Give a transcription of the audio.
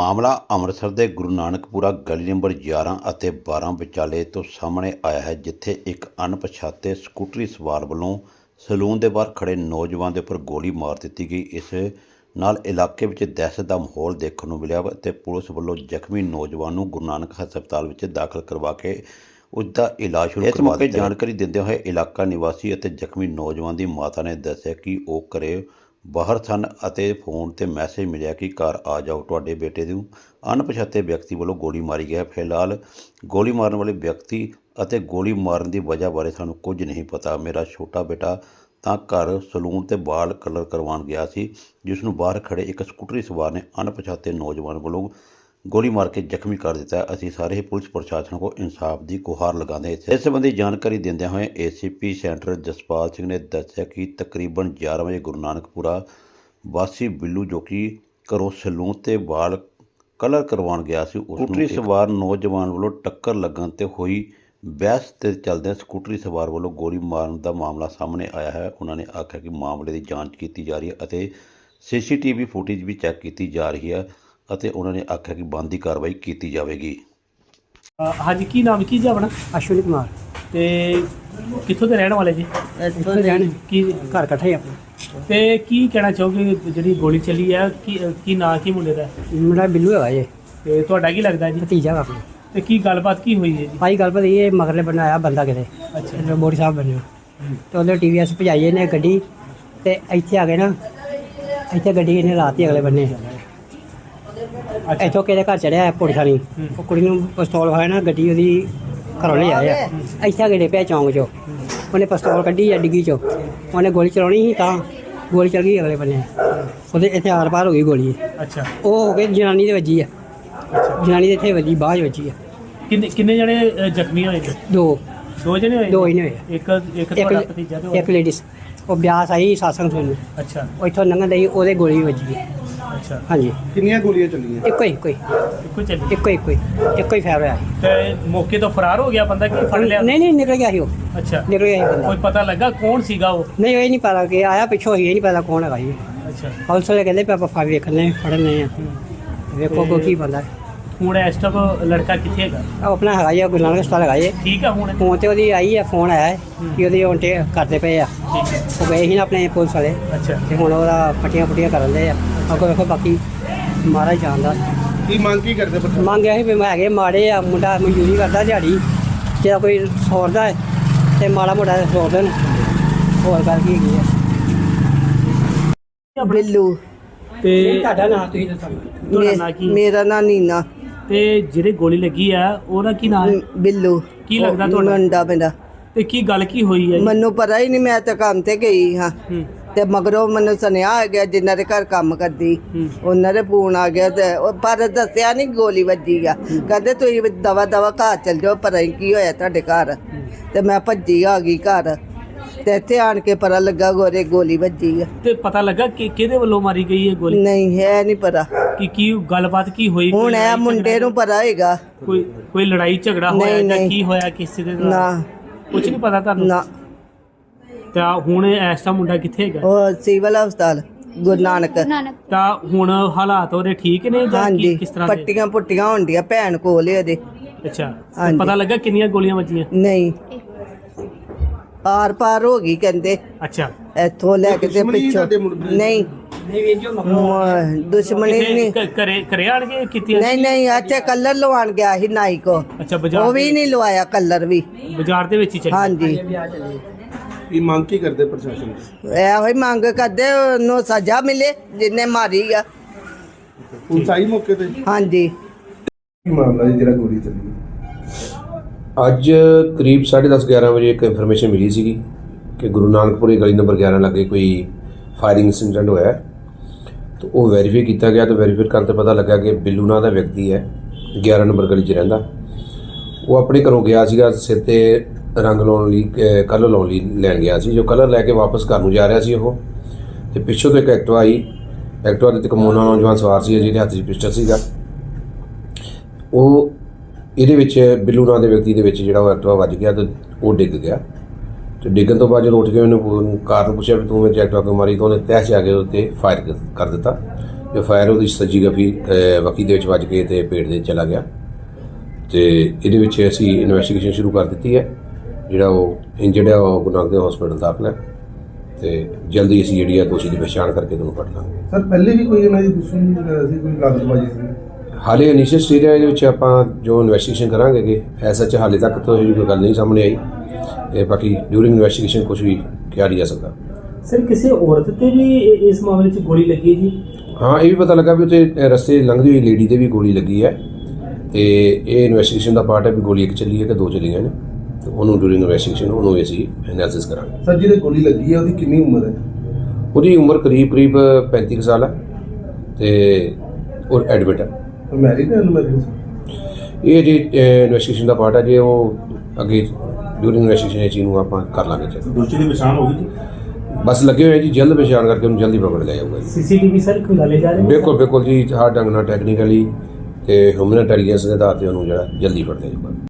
ਮਾਮਲਾ ਅੰਮ੍ਰਿਤਸਰ ਦੇ ਗੁਰੂ ਨਾਨਕਪੁਰਾ ਗਲੀ ਨੰਬਰ 11 ਅਤੇ 12 ਵਿਚਾਲੇ ਤੋਂ ਸਾਹਮਣੇ ਆਇਆ ਹੈ ਜਿੱਥੇ ਇੱਕ ਅਣਪਛਾਤੇ ਸਕੂਟਰੀ ਸਵਾਰ ਵੱਲੋਂ ਸਲੂਨ ਦੇ ਬਾਹਰ ਖੜੇ ਨੌਜਵਾਨ ਦੇ ਉੱਪਰ ਗੋਲੀ ਮਾਰ ਦਿੱਤੀ ਗਈ। ਇਸ ਨਾਲ ਇਲਾਕੇ ਵਿੱਚ ਦਹਿਸ਼ਤ ਦਾ ਮਾਹੌਲ ਦੇਖਣ ਨੂੰ ਮਿਲਿਆ ਅਤੇ ਪੁਲਿਸ ਵੱਲੋਂ ਜ਼ਖਮੀ ਨੌਜਵਾਨ ਨੂੰ ਗੁਰੂ ਨਾਨਕ ਹਸਪਤਾਲ ਵਿੱਚ ਦਾਖਲ ਕਰਵਾ ਕੇ ਉਸ ਦਾ ਇਲਾਜ ਸ਼ੁਰੂ ਕਰਵਾ ਦਿੱਤਾ ਇਸ ਜਾਣਕਾਰੀ ਦਿੰਦੇ ਹੋਏ ਇਲਾਕਾ ਨਿਵਾਸੀ ਅਤੇ ਜ਼ਖਮੀ ਨੌਜਵਾਨ ਦੀ ਮਾਤਾ ਨੇ ਦੱਸਿਆ ਕਿ ਉਹ ਘਰੇ ਬਾਹਰ ਸਨ ਅਤੇ ਫੋਨ ਤੇ ਮੈਸੇਜ ਮਿਲਿਆ ਕਿ ਘਰ ਆ ਜਾਓ, ਤੁਹਾਡੇ ਬੇਟੇ ਨੂੰ ਅਣਪਛਾਤੇ ਵਿਅਕਤੀ ਵੱਲੋਂ ਗੋਲੀ ਮਾਰੀ ਗਿਆ ਫਿਲਹਾਲ ਗੋਲੀ ਮਾਰਨ ਵਾਲੇ ਵਿਅਕਤੀ ਅਤੇ ਗੋਲੀ ਮਾਰਨ ਦੀ ਵਜ੍ਹਾ ਬਾਰੇ ਸਾਨੂੰ ਕੁਝ ਨਹੀਂ ਪਤਾ। ਮੇਰਾ ਛੋਟਾ ਬੇਟਾ ਤਾਂ ਘਰ ਸਲੂਨ ਤੇ ਵਾਲ ਕਲਰ ਕਰਵਾਉਣ ਗਿਆ ਸੀ ਜਿਸ ਨੂੰ ਬਾਹਰ ਖੜੇ ਇੱਕ ਸਕੂਟਰੀ ਸਵਾਰ ਨੇ ਅਣਪਛਾਤੇ ਨੌਜਵਾਨ ਵੱਲੋਂ ਗੋਲੀ ਮਾਰ ਕੇ ਜ਼ਖਮੀ ਕਰ ਦਿੱਤਾ ਅਸੀਂ ਸਾਰੇ ਹੀ ਪੁਲਿਸ ਪ੍ਰਸ਼ਾਸਨ ਕੋ ਇਨਸਾਫ ਦੀ ਗੁਹਾਰ ਲਗਾਉਂਦੇ ਹਾਂ ਇਸ ਸੰਬੰਧੀ ਜਾਣਕਾਰੀ ਦਿੰਦਿਆਂ ਹੋਏ ਏਸੀਪੀ ਸੈਂਟਰ ਜਸਪਾਲ ਸਿੰਘ ਨੇ ਦੱਸਿਆ ਕਿ ਤਕਰੀਬਨ 11 ਵਜੇ ਗੁਰੂ ਨਾਨਕਪੁਰਾ ਵਾਸੀ ਬਿੱਲੂ ਜੋ ਕਿ ਘਰੋਂ ਸਲੂਨ ਤੇ ਵਾਲ ਕਲਰ ਕਰਵਾਉਣ ਗਿਆ ਸੀ ਉਸ ਨੂੰ ਸਵਾਰ ਨੌਜਵਾਨ ਵੱਲੋਂ ਟੱਕਰ ਲੱਗਣ ਤੇ ਹੋਈ ਬਹਿਸ ਤੇ ਚੱਲਦਿਆਂ ਸਕੂਟਰੀ ਸਵਾਰ ਵੱਲੋਂ ਗੋਲੀ ਮਾਰਨ ਦਾ ਮਾਮਲਾ ਸਾਹਮਣੇ ਆਇਆ ਹੈ। ਉਹਨਾਂ ਨੇ ਆਖਿਆ ਕਿ ਮਾਮਲੇ ਦੀ ਜਾਂਚ ਕੀਤੀ ਜਾ ਰਹੀ ਹੈ ਅਤੇ ਸੀਸੀਟੀਵੀ ਫੁਟੇਜ ਵੀ ਚੈੱਕ ਕੀਤੀ ਜਾ ਰਹੀ ਹੈ। ਅਤੇ ਉਹਨਾਂ ਨੇ ਆਖਿਆ ਕਿ ਬਣਦੀ ਕਾਰਵਾਈ ਕੀਤੀ ਜਾਵੇਗੀ। ਹਾਂਜੀ ਕੀ ਨਾਮ ਕੀ ਜੀ ਆਪਣਾ? ਅਸ਼ਵਨੀ ਕੁਮਾਰ। ਤੇ ਕਿੱਥੋਂ ਦੇ ਰਹਿਣ ਵਾਲੇ ਜੀ? ਇੱਥੋਂ ਦੇ ਰਹਿਣ ਕੀ ਘਰ ਇਕੱਠੇ ਆਪਣਾ? ਤੇ ਕੀ ਕਹਿਣਾ ਚਾਹੋਗੇ ਜਿਹੜੀ ਗੋਲੀ ਚੱਲੀ ਹੈ ਕੀ ਕੀ ਨਾਂ ਕੀ ਮੁੰਡੇ ਦਾ? ਮੁੰਡਾ ਬਿੱਲੂ ਹੈਗਾ ਜੇ। ਤੇ ਤੁਹਾਡਾ ਕੀ ਲੱਗਦਾ ਜੀ? ਭਤੀਜਾ ਵਾ ਆਪਣਾ। ਤੇ ਕੀ ਗੱਲਬਾਤ ਕੀ ਹੋਈ ਹੈ ਜੀ? ਭਾਈ ਗੱਲ ਪਤਾ ਇਹ ਮਗਰਲੇ ਬਣਾਇਆ ਬੰਦਾ ਕਿਤੇ। ਅੱਛਾ। ਮੋੜੀ ਸਾਹਿਬ ਬਣਿਆ ਤੇ ਉਹਦੇ ਟੀਵੀਐਸ ਭਜਾਈ ਨੇ ਗੱਡੀ ਤੇ ਇੱਥੇ ਆ ਗਏ ਨਾ ਇੱਥੇ ਗੱਡੀ ਇਹਨੇ ਲਾਤੀ ਅਗਲੇ ਬੰਨੇ। ਇੱਥੋਂ ਕਿਹਦੇ ਘਰ ਚੜਿਆ ਪੁੜਖਾਣੀ ਉਹ ਕੁੜੀ ਨੂੰ ਪਿਸਤੌਲ ਖਾਇਆ ਨਾ ਗੱਡੀ ਉਹਦੀ ਘਰੋਂ ਲੈ ਆਇਆ। ਇੱਥੇ ਆ ਗਏ ਪਿਆ ਚੌਂਕ 'ਚੋਂ। ਉਹਨੇ ਪਿਸਤੌਲ ਕੱਢੀ ਆ ਡਿੱਗੀ 'ਚੋਂ। ਉਹਨੇ ਗੋਲੀ ਚਲਾਉਣੀ ਸੀ ਤਾਂ ਗੋਲੀ ਚੱਲ ਗਈ ਅਗਲੇ ਬੰਨੇ। ਉਹਦੇ ਇੱਥੇ ਆਰ ਪਾਰ ਹੋ ਗਈ ਗੋਲੀ। ਅੱਛਾ। ਉਹ ਹੋ ਗਏ ਜਨਾਨੀ ਦੇ ਵੱਜੀ ਆ। ਜਨਾਨੀ ਦੇ ਇੱਥੇ ਵੱਜੀ ਬਾਹਰ ਵੱਜੀ ਆ। ਕਿੰਨੇ ਕਿੰਨੇ ਜਣੇ ਅ, ਜ਼ਖਮੀ ਹੋਏ ਨੇ? ਦੋ। ਦੋ ਜਣੇ ਹੋਏ ਦੋ ਨੇ? ਹੀ ਨੇ ਹੋਏ। ਇੱਕ ਇੱਕ ਤੁਹਾਡਾ ਭਤੀਜਾ ਤੇ ਇੱਕ ਇੱਕ ਹੋਰ? ਲੇਡੀਜ਼ ਉਹ ਬਿਆਸ ਆਈ ਸਾਸੰਗ ਸੁਣ ਅੱਛਾ। ਉਹ ਇੱਥੋਂ ਲੰਘਣ ਦਈ ਉਹਦੇ ਗੋਲੀ ਵੱਜੀ ਹੈ ਅੱਛਾ। ਹਾਂਜੀ। ਕਿੰਨੀਆਂ ਗੋਲੀਆਂ ਚੱਲੀਆਂ? ਇੱਕੋ ਹੀ ਇੱਕੋ ਹੀ। ਇੱਕੋ ਹੀ ਚੱਲੀ। ਇੱਕੋ ਹੀ ਇੱਕੋ ਹੀ। ਇੱਕੋ ਹੀ ਫੈਰ ਹੋਇਆ ਸੀ। ਤੇ ਮੌਕੇ ਤੋਂ ਫਰਾਰ ਹੋ ਗਿਆ ਬੰਦਾ ਕਿ ਫੜ ਲਿਆ? ਨਹੀਂ ਨਹੀਂ ਨਿਕਲ ਗਿਆ ਸੀ ਉਹ। ਅੱਛਾ। ਨਿਕਲ ਗਿਆ ਸੀ ਬੰਦਾ। ਕੋਈ ਪਤਾ ਲੱਗਾ ਕੌਣ ਸੀਗਾ ਉਹ? ਨਹੀਂ ਇਹ ਨਹੀਂ ਪਤਾ ਕਿ ਆਇਆ ਪਿੱਛੋਂ ਹੀ ਇਹ ਨਹੀਂ ਪਤਾ ਕੌਣ ਹੈਗਾ ਜੀ। ਅੱਛਾ। ਪੁਲਿਸ ਵਾਲੇ ਕਹਿੰਦੇ ਪਾਪਾ ਫਾਇਰ ਵੇਖਣੇ ਫੜਨੇ ਆ। ਵੇਖੋ ਕੋ ਕੀ ਬੰਦਾ। ਹੁਣ ਇਸ ਟਾਈਮ ਲੜਕਾ ਕਿੱਥੇ ਹੈਗਾ? ਉਹ ਆਪਣਾ ਹੈਗਾ ਜੀ ਗੁਰੂ ਨਾਨਕ ਹਸਪਤਾਲ ਹੈਗਾ ਜੀ। ਠੀਕ ਆ ਹੁਣ? ਫੋਨ ਤੇ ਉਹਦੀ ਆਈ ਹੈ ਫੋਨ ਆਇਆ ਹੈ। ਕਿ ਉਹਦੀ ਹੁਣ ਤੇ ਕਰਦੇ ਪਏ ਆ। ਉਹ ਗਏ ਸੀ ਨਾ ਆਪਣੇ ਪੁਲਿਸ ਵਾਲੇ। ਅੱਛਾ। ਤੇ ਹੁਣ ਉਹਦਾ ਪੱਟੀਆਂ ਪੁੱਟੀਆਂ ਕਰਨ ਦੇ ਆ। ਅੱਗੋਂ ਵੇਖੋ ਬਾਕੀ ਮਾਰਾ ਜਾਣਦਾ। ਕੀ ਮੰਗ ਕੀ ਕਰਦੇ ਪਰ ਮੰਗਿਆ ਸੀ ਵੀ ਮੈਂ ਹੈਗੇ ਮਾੜੇ ਆ ਮੁੰਡਾ ਮਜ਼ਦੂਰੀ ਕਰਦਾ ਦਿਹਾੜੀ। ਜੇ ਕੋਈ ਸੌਰਦਾ ਹੈ ਤੇ ਮਾੜਾ ਮੋਟਾ ਸੌਰ ਦੇਣ। ਹੋਰ ਗੱਲ ਕੀ ਹੈਗੀ ਆ। ਬਿੱਲੂ। ਤੇ ਤੁਹਾਡਾ ਨਾਂ ਤੁਸੀਂ ਦੱਸੋ ਤੁਹਾਡਾ ਨਾਂ ਕੀ? ਮੇਰਾ ਨਾਂ ਨੀਨਾ। ਤੇ ਜਿਹੜੇ ਗੋਲੀ ਲੱਗੀ ਆ ਉਹਦਾ ਕੀ ਨਾਮ ਹੈ? ਬਿੱਲੂ। ਕੀ ਲੱਗਦਾ ਤੁਹਾਡਾ? ਮੁੰਡਾ ਮੇਰਾ। ਤੇ ਕੀ ਗੱਲ ਕੀ ਹੋਈ ਹੈ? ਮੈਨੂੰ ਪਤਾ ਹੀ ਨਹੀਂ ਮੈਂ ਤਾਂ ਕੰਮ ਤੇ ਗਈ ਹਾਂ। ਤੇ ਮਗਰੋਂ ਮੈਨੂੰ ਸੁਨੇਹਾ ਆ ਗਿਆ ਜਿਨ੍ਹਾਂ ਦੇ ਘਰ ਕੰਮ ਕਰਦੀ। ਉਹਨਾਂ ਦੇ ਫੋਨ ਆ ਗਿਆ ਤੇ ਉਹ ਪਰ ਦੱਸਿਆ ਨਹੀਂ ਗੋਲੀ ਵੱਜੀ ਆ। ਕਹਿੰਦੇ ਤੁਸੀਂ ਦਵਾ ਦਵਾ ਘਰ ਚਲ ਜਾਓ ਨਹੀਂ ਕੀ ਹੋਇਆ ਤੁਹਾਡੇ ਘਰ। ਤੇ ਮੈਂ ਭੱਜੀ ਆ ਗਈ ਘਰ। ਤੇ ਇੱਥੇ ਆਣ ਕੇ ਪਤਾ ਲੱਗਾ ਗੋਰੇ ਗੋਲੀ ਵੱਜੀ ਆ। ਤੇ ਪਤਾ ਲੱਗਾ ਕਿ ਕਿਹਦੇ ਵੱਲੋਂ ਮਾਰੀ ਗਈ ਹੈ ਗੋਲੀ? ਨਹੀਂ ਹੈ ਨਹੀਂ ਪਤਾ। ਕਿ ਕੀ ਗੱਲਬਾਤ ਕੀ ਹੋਈ? ਕੋਈ ਹੁਣ ਇਹ ਲੜਾਈ ਮੁੰਡੇ ਨੂੰ ਪਤਾ ਹੈਗਾ ਕੋਈ ਕੋਈ ਲੜਾਈ ਝਗੜਾ ਹੋਇਆ ਨਹੀਂ, ਜਾਂ ਨਹੀਂ। ਕੀ ਹੋਇਆ ਕਿਸੇ ਦੇ ਨਾਲ? ਨਾ। ਕੁਝ ਨਹੀਂ ਪਤਾ ਤੁਹਾਨੂੰ? ਨਾ। ਤਾਂ ਹੁਣ ਦਾ ਮੁੰਡਾ ਕਿੱਥੇ ਹੈਗਾ? ਉਹ ਸਿਵਲ ਹਸਪਤਾਲ ਗੁਰੂ ਨਾਨਕ। ਤਾਂ ਹੁਣ ਹਾਲਾਤ ਉਹਦੇ ਠੀਕ ਨੇ ਜਾਂ ਕੀ ਹਾਂਜੀ। ਕਿਸ ਤਰ੍ਹਾਂ ਦੇ? ਪੱਟੀਆਂ ਪੁੱਟੀਆਂ ਹੁੰਦੀਆਂ ਭੈਣ ਕੋਲ ਹੀ ਉਹਦੇ। ਅੱਛਾ। ਤੇ ਹਾਂਜੀ। ਪਤਾ ਲੱਗਾ ਕਿੰਨੀਆਂ ਗੋਲੀਆਂ ਵੱਜੀਆਂ? ਨਹੀਂ। ਆਰ ਪਾਰ ਹੋ ਗਈ ਕਹਿੰਦੇ। ਅੱਛਾ। ਇੱਥੋਂ ਲੈ ਕੇ ਤੇ ਦੁਸ਼ਮਣੀ ਪਿੱਛੋਂ ਤੁਹਾਡੇ ਮੁੰਡੇ ਦੀ? ਨਹੀਂ। ਨਹੀਂ ਵੀਰ ਜੀ ਮ- ਦੁਸ਼ਮਣੀ ਕਿਤੇ ਨਹੀਂ। ਕ- ਘਰੇ ਘਰੇ ਆਣ ਕੇ ਕੀਤੀਆਂ ਨਹੀਂ ਨਹੀਂ ਅੱਛਾ ਕਲਰ ਲਵਾਉਣ ਗਿਆ ਸੀ ਨਾਈ ਕੋ। ਅੱਛਾ ਬਾਜ਼ਾਰ ਉਹ ਵੀ ਨਹੀਂ ਲਵਾਇਆ ਕਲਰ ਵੀ। ਬਾਜ਼ਾਰ ਦੇ ਵਿੱਚ ਹੀ ਚੱਲੀ? ਹਾਂਜੀ। ਕੀ ਮੰਗ ਕੀ ਕਰਦੇ ਪ੍ਰਸ਼ਾਸਨ ਤੋਂ? ਇਹੋ ਹੀ ਮੰਗ ਕਰਦੇ ਉਹਨੂੰ ਸਜ਼ਾ ਮਿਲੇ ਜਿੰਨੇ ਮਾਰੀ ਆ। ਪੁਲਿਸ ਆਈ ਮੌਕੇ ਤੇ? ਹਾਂਜੀ। ਕੀ ਮਾਮਲਾ ਜੀ ਜਿਹੜਾ ਗੋਲੀ ਚੱਲੀ? ਅੱਜ ਕਰੀਬ 10:30 11 ਵਜੇ ਇੱਕ ਇਨਫੋਰਮੇਸ਼ਨ ਮਿਲੀ ਸੀਗੀ ਕਿ ਗੁਰੂ ਨਾਨਕਪੁਰੀ ਗਲੀ ਨੰਬਰ 11 ਲੱਗੇ ਕੋਈ ਫਾਇਰਿੰਗ ਇਨਸੀਡੈਂਟ ਹੋਇਆ ਤਾਂ ਉਹ ਵੈਰੀਫਾਈ ਕੀਤਾ ਗਿਆ ਤਾਂ ਵੈਰੀਫਾਈ ਕਰਨ ਤੇ ਪਤਾ ਲੱਗਾ ਕਿ ਬਿੱਲੂ ਨਾਂ ਦਾ ਵਿਅਕਤੀ ਹੈ 11 ਨੰਬਰ ਗਲੀ 'ਚ ਰਹਿੰਦਾ। ਉਹ ਆਪਣੇ ਘਰੋਂ ਗਿਆ ਸੀਗਾ, ਸਿਰ ਤੇ ਰੰਗ ਲਾਉਣ ਲਈ ਕਲਰ ਲਾਉਣ ਲਈ ਲੈਣ ਗਿਆ ਸੀ। ਜੋ ਕਲਰ ਲੈ ਕੇ ਵਾਪਸ ਘਰ ਨੂੰ ਜਾ ਰਿਹਾ ਸੀ ਉਹ। ਤੇ ਪਿੱਛੋਂ ਤੋਂ ਇੱਕ ਐਕਟਿਵਾ ਆਈ। ਐਕਟਿਵਾ ਦੇ ਤੇ ਕਮੋਨਾ ਨੌਜਵਾਨ ਸਵਾਰ ਸੀ, ਜਿਹਦੇ ਹੱਥ 'ਚ ਪਿਸਟਲ ਸੀਗਾ। ਉਹ ਇਹਦੇ ਵਿੱਚ ਬਿੱਲੂ ਨਾਂ ਦੇ ਵਿਅਕਤੀ ਦੇ ਵਿੱਚ ਜਿਹੜਾ ਉਹ ਐਕਟਿਵਾ ਵੱਜ ਗਿਆ ਤੇ ਉਹ ਡਿੱਗ ਗਿਆ। ਤੇ ਡਿੱਗਣ ਤੋਂ ਬਾਅਦ ਜਦੋਂ ਉੱਠ ਕੇ ਉਹਨੂੰ ਕਾਰ ਨੂੰ ਪੁੱਛਿਆ ਵੀ ਤੂੰ ਮੇਰੇ ਐਕਟਿਵਾ ਕਿਉਂ ਮਾਰੀ, ਤਾਂ ਉਹਨੇ ਤਹਿ 'ਚ ਆ ਕੇ ਉਹਦੇ ਤੇ ਫਾਇਰ ਕਰ ਦਿੱਤਾ। ਜੋ ਫਾਇਰ ਉਹਦੀ ਸੱਜੀ ਗਫੀ ਵਕੀ ਦੇ ਵਿੱਚ ਵੱਜ ਕੇ ਤੇ ਪੇਟ ਦੇ ਚਲਾ ਗਿਆ। ਤੇ ਇਹਦੇ ਵਿੱਚ ਅਸੀਂ ਇਨਵੈਸਟੀਗੇਸ਼ਨ ਸ਼ੁਰੂ ਕਰ ਦਿੱਤੀ ਹੈ। ਜਿਹੜਾ ਉਹ ਇੰਜਰਡ ਹੈ ਉਹ ਗੁਰੂ ਨਾਨਕ ਦੇਵ ਹਸਪੀਟਲ ਦਾਖਲ ਹੈ। ਤੇ ਜਲਦੀ ਅਸੀਂ ਜਿਹੜੀ ਹੈ ਦੋਸ਼ੀ ਦੀ ਪਛਾਣ ਕਰਕੇ ਤੁਹਾਨੂੰ ਫੜ ਲਾਂਗੇ। ਸਰ, ਪਹਿਲੇ ਵੀ ਕੋਈ ਇਹਨਾਂ ਦੀ ਦੁਸ਼ਮਣੀ ਸੀ, ਕੋਈ ਲਾਗਤਬਾਜ਼ੀ ਸੀ? ਹਾਲੇ ਇਨੀਸ਼ੀਅਲ ਸਟੇਜ ਹੈ ਇਹਦੇ ਵਿੱਚ ਆਪਾਂ ਜੋ ਇਨਵੈਸਟੀਗੇਸ਼ਨ ਕਰਾਂਗੇ ਕਿ ਐਸਾ ਚ ਹਾਲੇ ਤੱਕ ਤਾਂ ਇਹ ਕੋਈ ਗੱਲ ਨਹੀਂ ਸਾਹਮਣੇ ਆਈ ਤੇ ਬਾਕੀ ਡਿਊਰਿੰਗ ਇਨਵੈਸਟੀਗੇਸ਼ਨ ਕੁਝ ਵੀ ਕਿਹਾ ਨਹੀਂ ਜਾ ਸਕਦਾ। ਸਰ ਕਿਸੇ ਔਰਤ ਤੇ ਵੀ ਇਸ ਮਾਮਲੇ 'ਚ ਗੋਲੀ ਲੱਗੀ ਜੀ? ਹਾਂ ਇਹ ਵੀ ਪਤਾ ਲੱਗਾ ਵੀ ਉੱਥੇ ਰਸਤੇ ਲੰਘਦੀ ਹੋਈ ਲੇਡੀ ਤੇ ਵੀ ਗੋਲੀ ਲੱਗੀ ਹੈ ਤੇ ਇਹ ਇਨਵੈਸਟੀਗੇਸ਼ਨ ਦਾ ਪਾਰਟ ਹੈ ਵੀ ਗੋਲੀ ਇੱਕ ਚੱਲੀ ਹੈ ਕਿ ਦੋ ਚੱਲੀਆਂ ਨੇ। ਤੇ ਉਹਨੂੰ ਡਿਊਰਿੰਗ ਇਨਵੈਸਟੀਗੇਸ਼ਨ ਉਹਨੂੰ ਵੀ ਅਸੀਂ ਐਨਾਲਿਸਿਸ ਕਰਾਂਗੇ। ਸਰ ਜਿਹਦੇ ਗੋਲੀ ਲੱਗੀ ਹੈ ਉਹਦੀ ਕਿੰਨੀ ਉਮਰ ਹੈ? ਉਹਦੀ ਉਮਰ ਕਰੀਬ ਕਰੀਬ 35 ਕੁ ਸਾਲ ਹੈ ਤੇ ਉਹ ਐਡਮਿਟ ਹੈ। ਹੈ ਇਹ ਜੀ ਇਨਵੈਸਟੀਗੇਸ਼ਨ ਦਾ ਪਾਰਟ ਹੈ ਜੇ ਉਹ ਅੱਗੇ ਡਿਊਰਿੰਗ ਇਨਵੈਸਟੀਗੇਸ਼ਨ ਇਹ ਚੀਜ਼ ਨੂੰ ਆਪਾਂ ਕਰ ਲਾਂਗੇ ਚੈੱਕ ਦੋਸ਼ੀ ਦੀ ਪਛਾਣ ਹੋ ਗਈ ਬਸ ਲੱਗੇ ਹੋਏ ਜੀ ਜਲਦ ਪਛਾਣ ਕਰਕੇ ਉਹਨੂੰ ਜਲਦੀ ਪਕੜ ਲਿਆ ਜਾਊਗਾ ਜੀ। ਸੀਸੀਟੀਵੀ ਸਰ ਖੁਲਾਲੇ ਜਾ ਰਹੇ? ਨੇ ਬਿਲਕੁਲ ਬਿਲਕੁਲ ਜੀ ਹਰ ਢੰਗ ਨਾਲ ਟੈਕਨੀਕਲੀ ਤੇ ਹਿਊਮਨ ਇੰਟੈਲੀਜੈਂਸ ਦੇ ਆਧਾਰ ਤੇ ਉਹਨੂੰ ਜਿਹੜਾ ਜਲਦੀ ਫੜ ਲਿਆ ਜਾਊਗਾ।